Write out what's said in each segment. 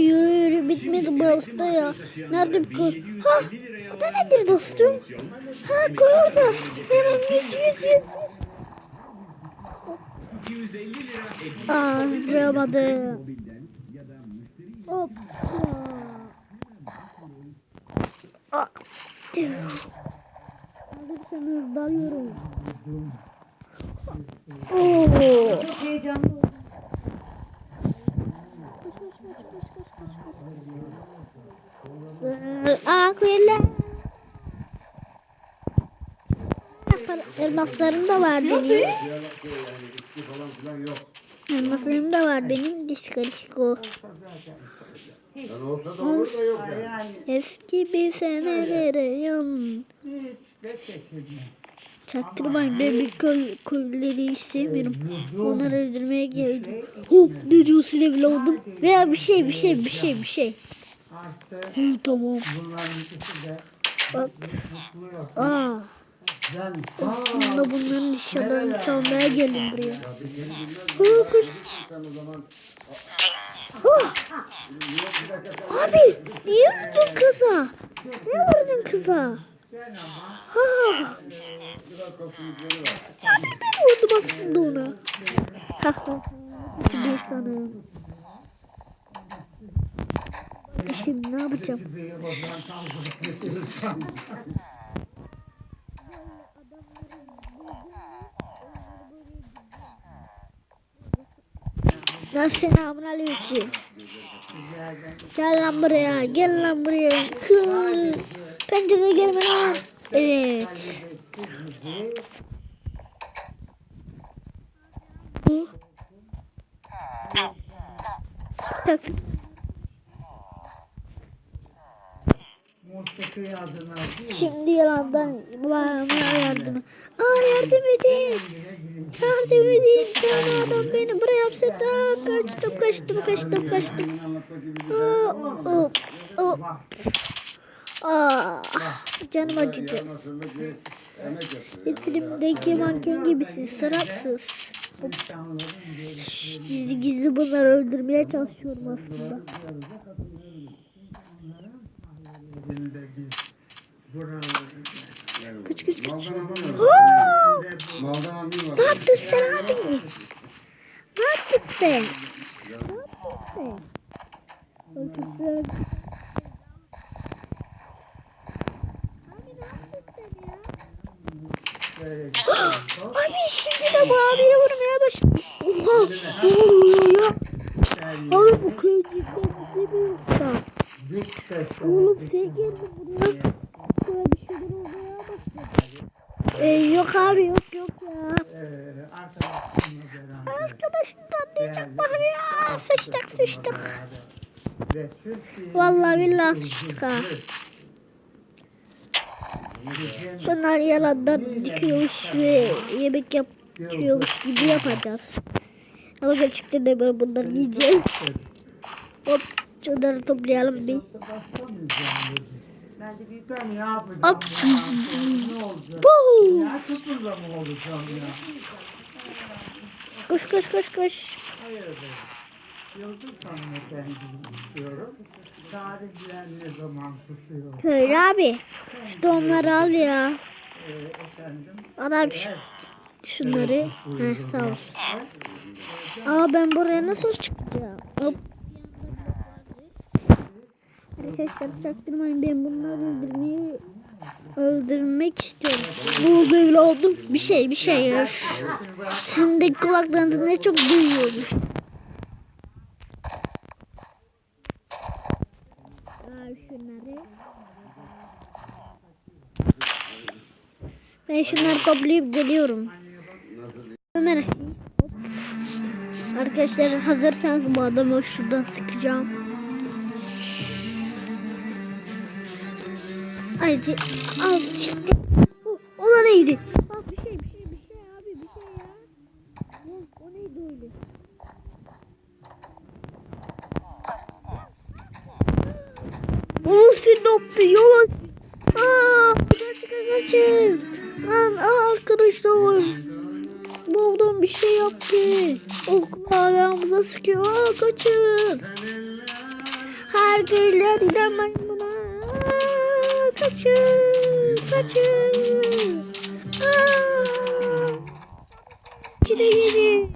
yürü yürü bitmedi burası ya. Nerede bir koy? Ha bu da nedir dostum? Ha koy orada. Hemen yüz yüz yüz. Aa zıplayamadı. Hop. Tüh. Alırsanız dalıyorum. Oo. Çok heyecanlı Elmaslarım da var benim. Elmaslarım da var benim. Yok. Yani Eski bir senelere yan. Çaktırmayın ben bir köl, köylüleri hiç sevmiyorum. Onları öldürmeye geldim. Hop ne diyorsun evladım? Veya bir şey bir şey bir şey bir şey. Hı, tamam. Bak. yok. Aa. Aslında bunların eşyalarını çalmaya geldim buraya. Hı, kuş. Hı. Abi niye vurdun kıza? Niye vurdun kıza? Ha, var. ben vurdum aslında ona. İnsanım. Şimdi ne yapacağım? Lan selamun aleyküm. Gel lan buraya, gel lan buraya. Hı. Gelme lan. Evet. Sessizliği Musiki adına değil. Şimdi yalandan bağırmaya yardım. Aa yardım edin. Yardım edin. Tane adam beni buraya hapsetti. Aa, kaçtım kaçtım kaçtım kaçtım. Aa, hop, hop. Aa, canım acıdı. Getirimdeki manken gibisin Şşş, Gizli gizli bunları öldürmeye çalışıyorum aslında. Görüşlerinde biz buraları Kıç kıç kıç. Maldan bu Maldan. Ne yaptın sen abi? Ne yaptın sen? Ne yaptın sen? Öldürsün. Abi ne yaptın sen ya? böyle Abi şimdi de bu abiye vurmaya başladı. Oha! Ne oluyor ya? Abi bu köycükler bize mi yoksa? Dik ses Oğlum sen geldin buraya. Böyle bir şeyler olmaya başladı. Ee, yok abi yok yok ya. Ee, Arkadaşlar anlayacaklar ya. Sıçtık sıçtık. Vallahi billahi sıçtık ha. Şunlar yalandan dikiyormuş ve yemek yapıyormuş gibi yapacağız. Ama gerçekten de ben bunları yiyeceğim. Hop şunları toplayalım bir. Ben de ben ne yapacağım? Ne olacak? Puh! Ya tutunla mı olacağım ya? Koş koş koş koş. Hayırdır? Yıldız hanımefendiyim istiyorum. Tarihler ne zaman tutuyor? Köylü abi. Şu donları al ya. Ee, efendim? Adam şu, şunları. Heh, sağ ol. Aa ben buraya nasıl çıkacağım? Hop. Arkadaşlar çaktırmayın ben bunları öldürmeyi öldürmek istiyorum. Oldu evladım? Bir şey bir şey. Şimdi kulaklarında ne çok duyuyormuş. Ben şunları toplayıp geliyorum. Ömer. Arkadaşlar hazırsanız bu adamı şuradan sıkacağım. Haydi. Al işte. O, o da neydi? Bak bir şey bir şey bir şey abi bir şey ya. O, o neydi öyle? Oğlum sen ne yaptın? Yalan. Aa, kaçın kaçın. Lan arkadaşlar. Bu adam bir şey yaptı. Okla ayağımıza sıkıyor. Aa, kaçın. İnanmayın buna. Aa, Kaçın. Kaçın. Aa. İçine girin.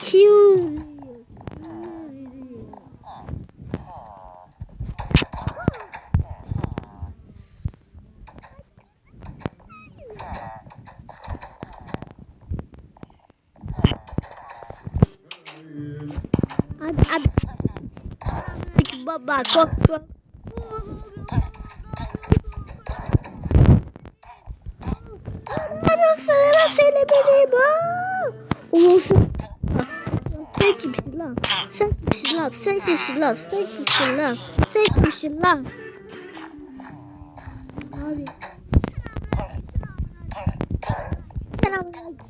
Cute. Baba kok kok. Ben sana söylemeliyim ha. Ulan sen... Sen kimsin lan? Sen kimsin lan? Sen kimsin lan? Sen kimsin lan? Sen kimsin lan? Abi. Selamünaleyküm.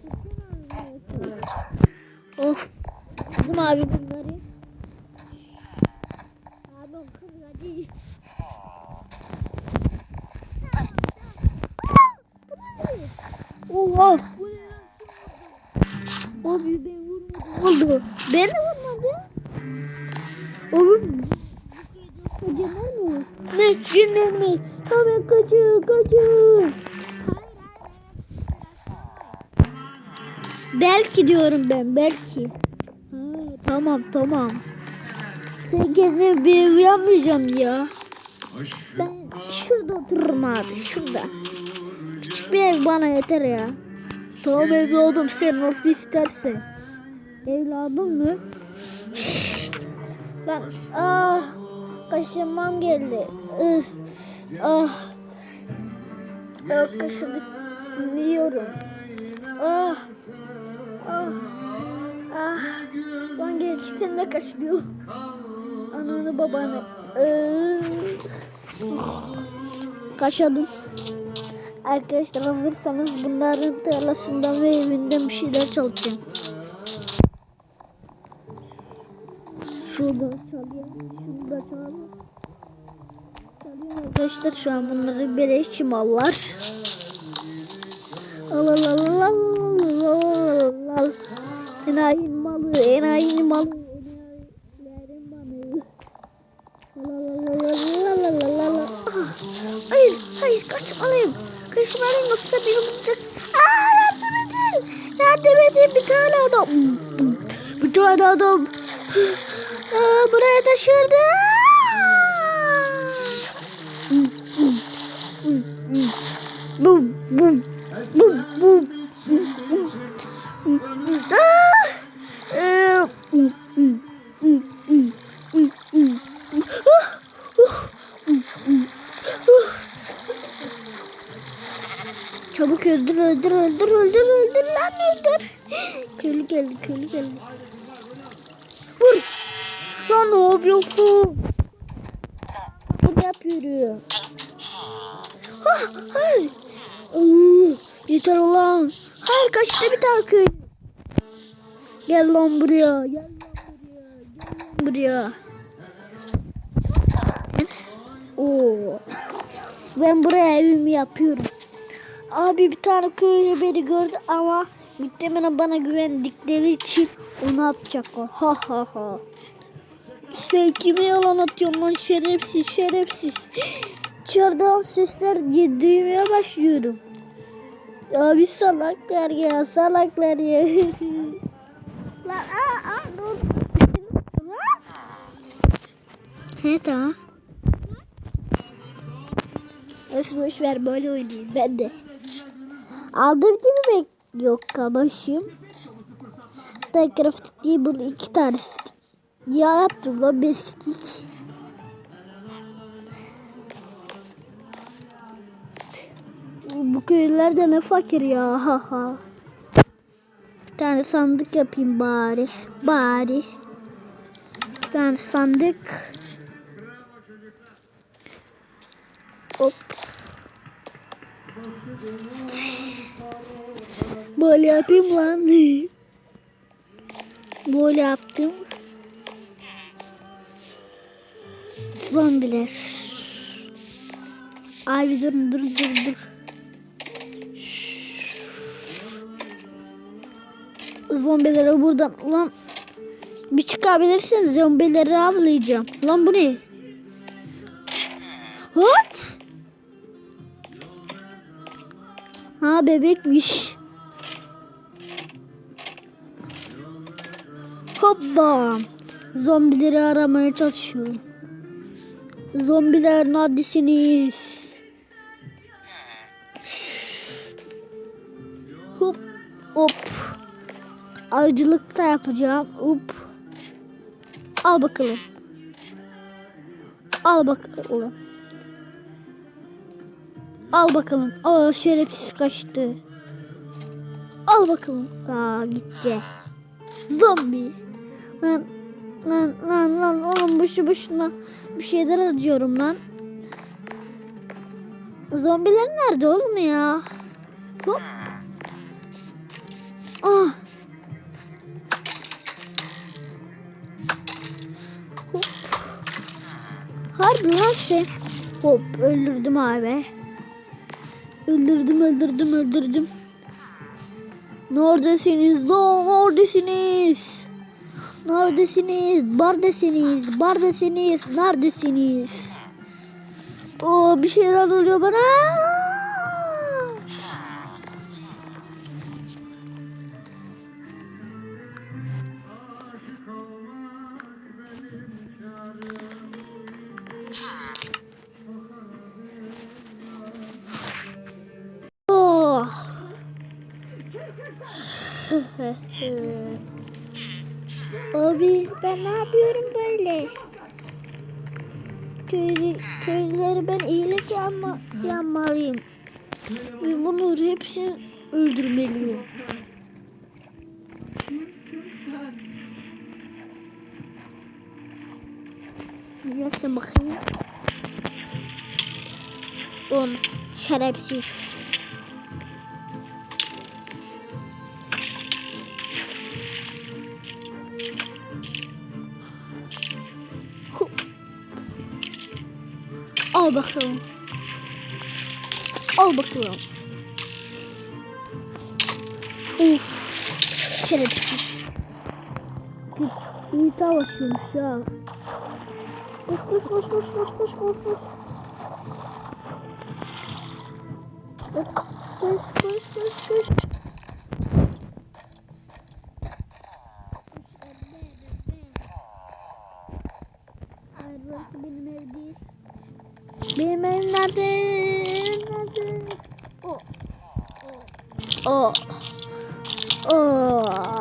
Of. Buldum abi bunları. Abi o kız hadi. Oha. Abi ben vurmadım. Oldu. Ben de vurmadım. Oğlum. Caner mi? Ne? Caner mi? Hemen kaçın kaçın. Belki diyorum ben belki. Ha, tamam tamam. Sen kendine bir uyanmayacağım ya. Ben şurada otururum abi şurada. Bir ev bana yeter ya. Tamam evladım sen nasıl istersen. Evladım mı? Ben ah kaşınmam geldi. Ah. Ah kaşındık. Yiyorum. Ah. Ah. Ah. Ben gerçekten de kaşınıyor. Ananı babanı. Ih. Kaşadım. Arkadaşlar hazırsanız bunların tarlasından ve evinden bir şeyler çalacağım. Şurada çalıyor. Şurada çalıyor. Arkadaşlar şu an bunları beleş mallar. Al al al al al al. Enayin malı, enayin malı. Ah, Hayır, hayır kaçmalıyım. Kaçmalıyım yoksa beni bulacak. Aa yardım edin. Yardım edin bir tane adam. Bir tane adam. Aa, buraya taşırdı. Öldür öldür öldür lan öldür. Köylü geldi köylü geldi. Vur. Lan ne yapıyorsun? Ne yapıyorum? Ah, hayır. Oo, yeter ulan. Hayır kaçtı bir tane köy. Gel lan buraya. Gel lan buraya. Gel lan buraya. Oo. Ben buraya evimi yapıyorum. Abi bir tane köylü beni gördü ama muhtemelen bana güvendikleri için onu atacak o. Ha ha ha. Sen kime yalan atıyorsun lan şerefsiz şerefsiz. Dışarıdan sesler duymaya başlıyorum. Abi salaklar ya salaklar ya. lan aa aa oldu? He tamam. Öf boş ver böyle oynayayım ben de. Aldığım gibi bek yok kabaşım. Minecraft diye bunu iki tane stick. Ya yaptım lan bir stick. Bu köylüler de ne fakir ya ha ha. Bir tane sandık yapayım bari. Bari. Bir tane sandık. Hop. Böyle yapayım lan. Böyle yaptım. Zombiler. Abi durun durun durun dur. Zombilere buradan lan bir çıkabilirsiniz zombileri avlayacağım. Lan bu ne? Hop! Ha bebekmiş. Hoppa. Zombileri aramaya çalışıyorum. Zombiler neredesiniz? Hop hop. Avcılık da yapacağım. Hop. Al bakalım. Al bakalım. Al bakalım. Aa şerefsiz kaçtı. Al bakalım. Aa gitti. Zombi. Lan lan lan lan oğlum boşu boşuna bir şeyler arıyorum lan. Zombiler nerede oğlum ya? Hop. Ah. Hop. Harbi lan sen. Hop öldürdüm abi. Öldürdüm öldürdüm öldürdüm. Neredesiniz lan neredesiniz? Neredesiniz? Bardesiniz? Bardesiniz? Neredesiniz? Oo bir şeyler oluyor bana. Abi ben ne yapıyorum böyle? Köylü, köylüleri ben iyilik yanma, yanmalıyım. Ve bunları hepsini öldürmeliyim. Neyse bakayım. On şerefsiz. Al bakalım. Al bakalım. Uf. Şerefsiz. İyi savaşıyormuş ya. Koş koş koş koş koş koş koş koş. Koş koş koş koş burası benim ev değil. Benim nerede? Nerede? O. O. O.